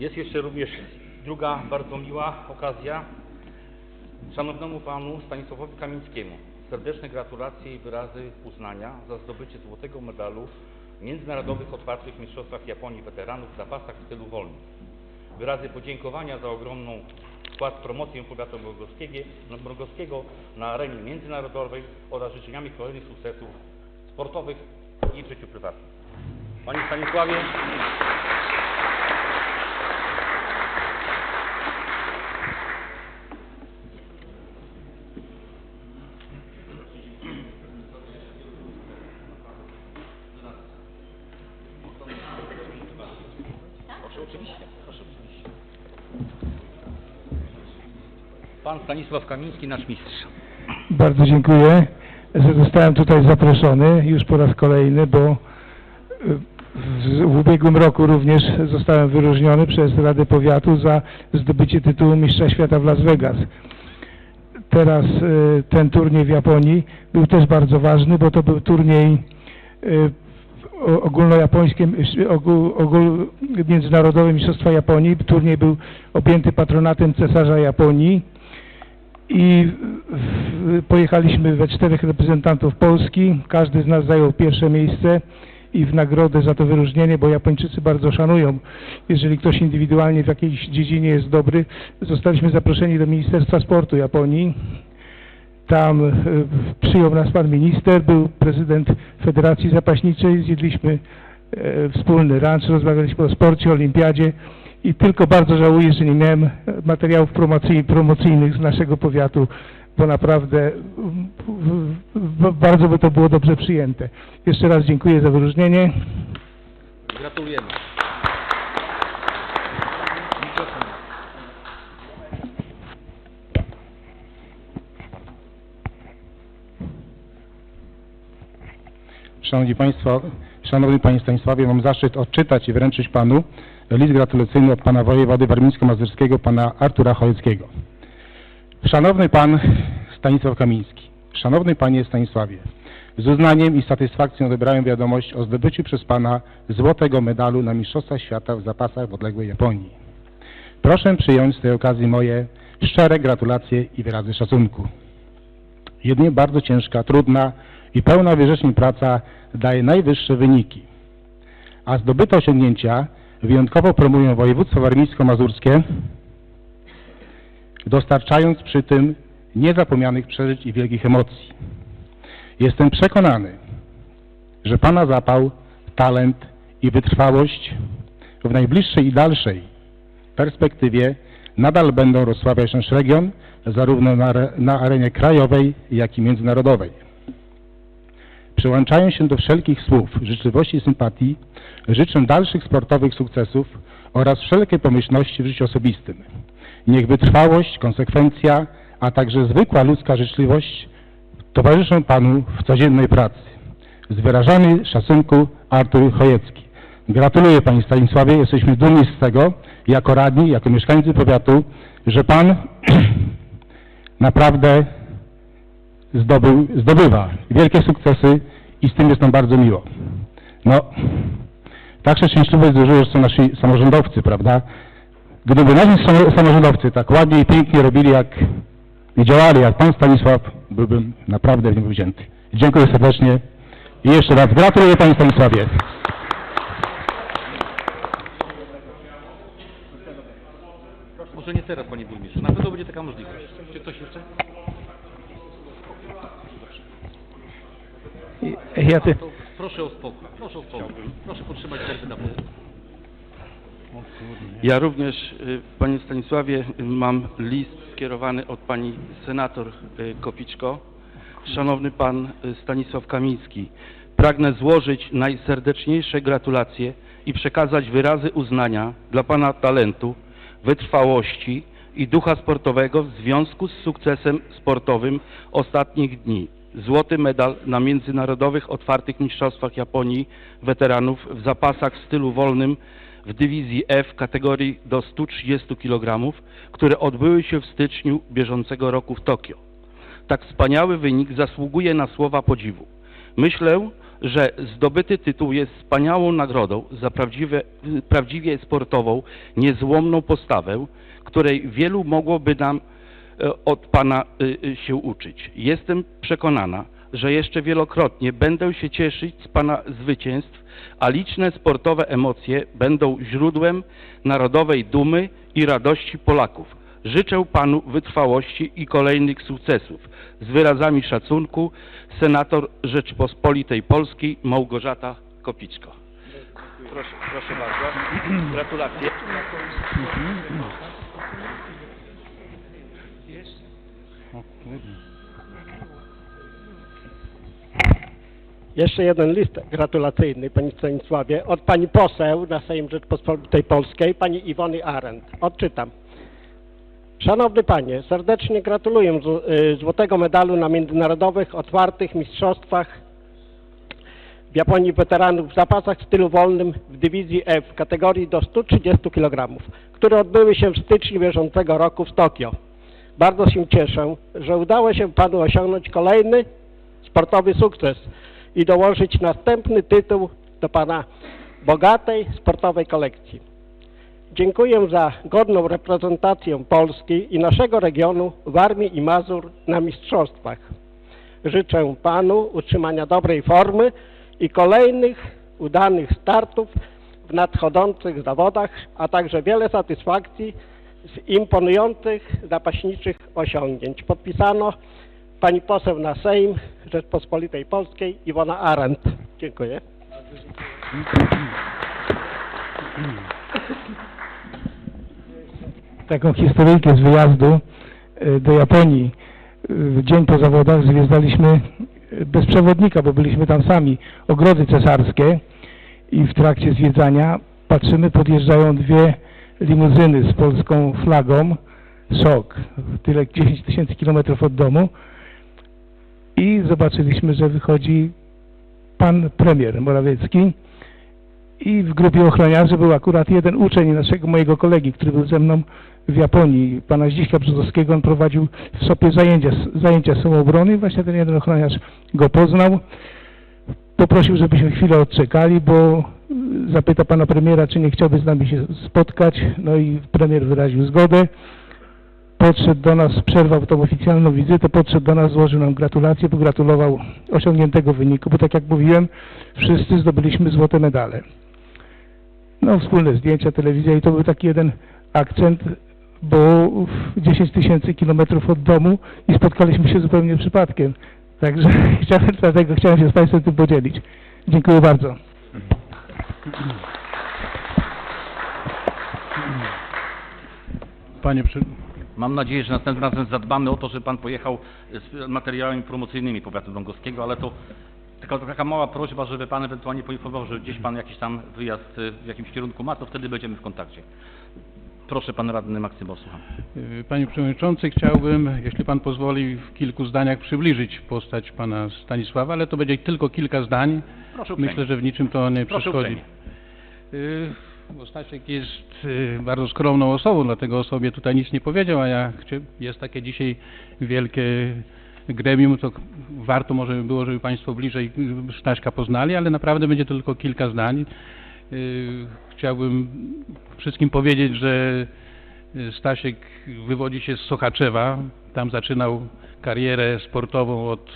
Jest jeszcze również druga bardzo miła okazja. Szanownemu panu Stanisławowi Kamińskiemu serdeczne gratulacje i wyrazy uznania za zdobycie złotego medalu w Międzynarodowych Otwartych Mistrzostwach Japonii Weteranów w zapasach w stylu wolnym. Wyrazy podziękowania za ogromną wkład w promocję powiatu mrogowskiego, na arenie międzynarodowej oraz życzeniami kolejnych sukcesów sportowych i w życiu prywatnym. Panie Stanisławie, proszę oczywiście, proszę. Pan Stanisław Kamiński, nasz mistrz. Bardzo dziękuję, że zostałem tutaj zaproszony już po raz kolejny, bo y, w, w ubiegłym roku również zostałem wyróżniony przez Radę Powiatu za zdobycie tytułu Mistrza Świata w Las Vegas. Teraz y, ten turniej w Japonii był też bardzo ważny, bo to był turniej o- ogólnojapońskie, ogól, ogól, Międzynarodowe Mistrzostwa Japonii. Turniej był objęty patronatem cesarza Japonii i pojechaliśmy we czterech reprezentantów Polski. Każdy z nas zajął pierwsze miejsce i w nagrodę za to wyróżnienie, bo Japończycy bardzo szanują, jeżeli ktoś indywidualnie w jakiejś dziedzinie jest dobry. Zostaliśmy zaproszeni do Ministerstwa Sportu Japonii. Tam e, przyjął nas pan minister, był prezydent Federacji Zapaśniczej, zjedliśmy e, wspólny lunch, rozmawialiśmy o sporcie, olimpiadzie i tylko bardzo żałuję, że nie miałem e, materiałów promocyj, promocyjnych z naszego powiatu, bo naprawdę bardzo by to było dobrze przyjęte. Jeszcze raz dziękuję za wyróżnienie. Gratulujemy. Szanowni Państwo, Szanowny Panie Stanisławie, mam zaszczyt odczytać i wręczyć Panu list gratulacyjny od Pana Wojewody Warmińsko-Mazurskiego, Pana Artura Chojeckiego. Szanowny Pan Stanisław Kamiński, Szanowny Panie Stanisławie, z uznaniem i satysfakcją odebrałem wiadomość o zdobyciu przez Pana złotego medalu na Mistrzostwach Świata w zapasach w odległej Japonii. Proszę przyjąć z tej okazji moje szczere gratulacje i wyrazy szacunku. Jedynie bardzo ciężka, trudna i pełna wyrzeczeń praca daje najwyższe wyniki. A zdobyte osiągnięcia wyjątkowo promują województwo warmińsko-mazurskie, dostarczając przy tym niezapomnianych przeżyć i wielkich emocji. Jestem przekonany, że Pana zapał, talent i wytrwałość w najbliższej i dalszej perspektywie nadal będą rozsławiać nasz region zarówno na, na arenie krajowej, jak i międzynarodowej. Przyłączają się do wszelkich słów życzliwości i sympatii, życzę dalszych sportowych sukcesów oraz wszelkiej pomyślności w życiu osobistym. Niech wytrwałość, konsekwencja, a także zwykła ludzka życzliwość towarzyszą Panu w codziennej pracy. Z wyrażamy szacunku Artur Chojecki. Gratuluję Panie Stanisławie, jesteśmy dumni z tego, jako radni, jako mieszkańcy powiatu, że Pan naprawdę zdobył, zdobywa wielkie sukcesy i z tym jest nam bardzo miło. No, tak szczęśliwość złożyło, że są nasi samorządowcy, prawda? Gdyby nasi samo- samorządowcy tak ładnie i pięknie robili jak i działali jak Pan Stanisław, byłbym naprawdę w nim wzięty. Dziękuję serdecznie i jeszcze raz gratuluję Panie Stanisławie. Ja ty, proszę o spokój. Proszę o spokój. Proszę podtrzymać serce na polu. Ja również, y, Panie Stanisławie, y, mam list skierowany od Pani Senator y, Kopiczko. Szanowny Pan y, Stanisław Kamiński, pragnę złożyć najserdeczniejsze gratulacje i przekazać wyrazy uznania dla Pana talentu, wytrwałości i ducha sportowego w związku z sukcesem sportowym ostatnich dni. Złoty medal na Międzynarodowych Otwartych Mistrzostwach Japonii weteranów w zapasach w stylu wolnym w dywizji F kategorii do 130 kg, które odbyły się w styczniu bieżącego roku w Tokio. Tak wspaniały wynik zasługuje na słowa podziwu. Myślę, że zdobyty tytuł jest wspaniałą nagrodą za prawdziwie sportową, niezłomną postawę, której wielu mogłoby nam od Pana e, e, się uczyć. Jestem przekonana, że jeszcze wielokrotnie będę się cieszyć z Pana zwycięstw, a liczne sportowe emocje będą źródłem narodowej dumy i radości Polaków. Życzę Panu wytrwałości i kolejnych sukcesów. Z wyrazami szacunku, senator Rzeczypospolitej Polskiej Małgorzata Kopiczko. Proszę, proszę bardzo. Gratulacje. Jeszcze jeden list gratulacyjny, Pani Stanisławie, od Pani poseł na Sejm Rzeczpospolitej Polskiej, Pani Iwony Arendt. Odczytam. Szanowny Panie, serdecznie gratuluję y, złotego medalu na Międzynarodowych Otwartych Mistrzostwach w Japonii weteranów w zapasach w stylu wolnym w dywizji F w kategorii do 130 kg, które odbyły się w styczniu bieżącego roku w Tokio. Bardzo się cieszę, że udało się Panu osiągnąć kolejny sportowy sukces i dołożyć następny tytuł do Pana bogatej sportowej kolekcji. Dziękuję za godną reprezentację Polski i naszego regionu w Armii i Mazur na mistrzostwach. Życzę Panu utrzymania dobrej formy i kolejnych udanych startów w nadchodzących zawodach, a także wiele satysfakcji z imponujących zapaśniczych osiągnięć. Podpisano Pani poseł na Sejm Rzeczpospolitej Polskiej Iwona Arendt. Dziękuję. taką historyjkę z wyjazdu e, do Japonii. Dzień po zawodach zwiedzaliśmy e, bez przewodnika, bo byliśmy tam sami, ogrody cesarskie i w trakcie zwiedzania patrzymy, podjeżdżają dwie limuzyny z polską flagą, szok, tyle 10 tysięcy kilometrów od domu. I zobaczyliśmy, że wychodzi pan premier Morawiecki. I w grupie ochroniarzy był akurat jeden uczeń naszego, mojego kolegi, który był ze mną w Japonii, pana Zdziśka Brzozowskiego. On prowadził w SOP-ie zajęcia, zajęcia samoobrony. Właśnie ten jeden ochroniarz go poznał. Poprosił, żebyśmy chwilę odczekali, bo zapyta pana premiera, czy nie chciałby z nami się spotkać. No i premier wyraził zgodę. Podszedł do nas, przerwał tą oficjalną wizytę, podszedł do nas, złożył nam gratulacje, pogratulował osiągniętego wyniku, bo tak jak mówiłem, wszyscy zdobyliśmy złote medale no, wspólne zdjęcia, telewizja i to był taki jeden akcent, bo w 10 tysięcy kilometrów od domu i spotkaliśmy się zupełnie przypadkiem. Także chciałem, dlatego chciałem się z Państwem tym podzielić. Dziękuję bardzo. Panie przy... Mam nadzieję, że następnym razem zadbamy o to, żeby Pan pojechał z materiałami promocyjnymi powiatu dągowskiego, ale to tylko taka mała prośba, żeby Pan ewentualnie poinformował, że gdzieś Pan jakiś tam wyjazd y, w jakimś kierunku ma, to wtedy będziemy w kontakcie. Proszę Pan Radny Maksymos, słucham. Y, Panie Przewodniczący, chciałbym, jeśli Pan pozwoli, w kilku zdaniach przybliżyć postać Pana Stanisława, ale to będzie tylko kilka zdań. Proszę uprzejmie. Myślę, że w niczym to nie Proszę przeszkodzi. uprzejmie. Y, bo Stasiek jest y, bardzo skromną osobą, dlatego o sobie tutaj nic nie powiedział, a ja jest takie dzisiaj wielkie gremium, to warto może by było, żeby Państwo bliżej Staśka poznali, ale naprawdę będzie to tylko kilka zdań. Y, Chciałbym wszystkim powiedzieć, że y, Stasiek wywodzi się z Sochaczewa, tam zaczynał karierę sportową od,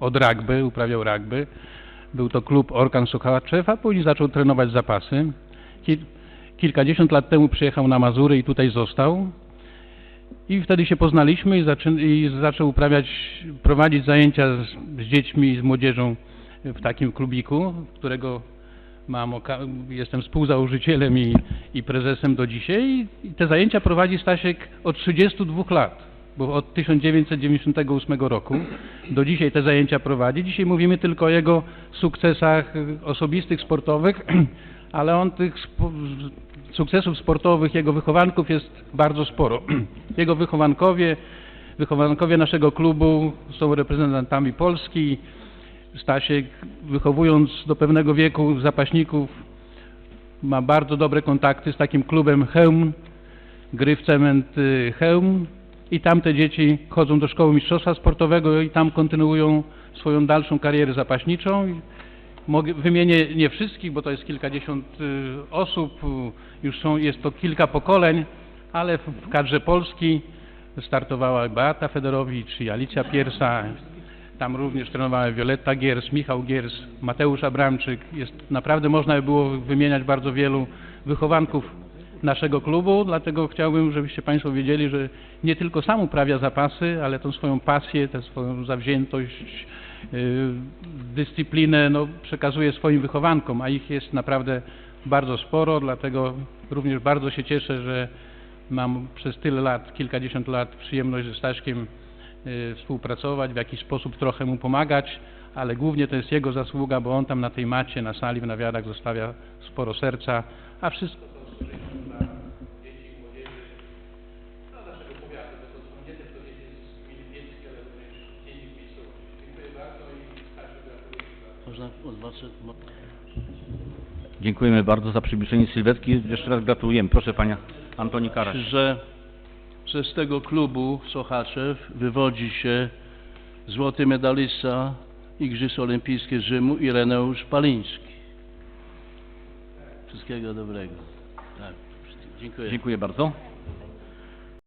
od rugby, uprawiał rugby. Był to klub Orkan Sochaczew, a później zaczął trenować zapasy. Kil, kilkadziesiąt lat temu przyjechał na Mazury i tutaj został. I wtedy się poznaliśmy i, zaczyn, i zaczął uprawiać, prowadzić zajęcia z, z dziećmi i z młodzieżą w takim klubiku, którego mam, jestem współzałożycielem i, i prezesem do dzisiaj. I te zajęcia prowadzi Stasiek od 32 lat, bo od 1998 roku do dzisiaj te zajęcia prowadzi. Dzisiaj mówimy tylko o jego sukcesach y, osobistych, sportowych, ale on tych sukcesów sportowych jego wychowanków jest bardzo sporo. Jego wychowankowie, wychowankowie naszego klubu są reprezentantami Polski. Stasiek, wychowując do pewnego wieku zapaśników, ma bardzo dobre kontakty z takim klubem Chełm, gry w cement y, Chełm. I tam te dzieci chodzą do szkoły mistrzostwa sportowego i tam kontynuują swoją dalszą karierę zapaśniczą. Mogę, wymienię nie wszystkich, bo to jest kilkadziesiąt y, osób, już są, jest to kilka pokoleń, ale w kadrze Polski startowała Beata Federowicz i Alicja Piersa, tam również trenowała Wioletta Giers, Michał Giers, Mateusz Abramczyk. Jest, naprawdę można by było wymieniać bardzo wielu wychowanków naszego klubu, dlatego chciałbym, żebyście Państwo wiedzieli, że nie tylko sam uprawia zapasy, ale tą swoją pasję, tę swoją zawziętość, yy, dyscyplinę no, przekazuje swoim wychowankom, a ich jest naprawdę bardzo sporo, dlatego również bardzo się cieszę, że mam przez tyle lat, kilkadziesiąt lat przyjemność ze Staszkiem współpracować, w jakiś sposób trochę mu pomagać, ale głównie to jest jego zasługa, bo on tam na tej macie, na sali w nawiadach zostawia sporo serca, a wszystko to z korzyścią dla dzieci i młodzieży, no naszego powiatu, bo to są nie tylko dzieci z gminy wiejskiej, ale również dzieci w miejscowości. Dziękuję bardzo i Stasiu gratuluję. Można odwrócić. Dziękujemy bardzo za przybliżenie sylwetki. Jeszcze raz gratulujemy. Proszę Pania Antoni Karaś. że, że z tego klubu Sochaczew wywodzi się złoty medalista Igrzysk Olimpijskich Rzymu Ireneusz Paliński. Wszystkiego dobrego. Tak. Dziękuję. Dziękuję bardzo.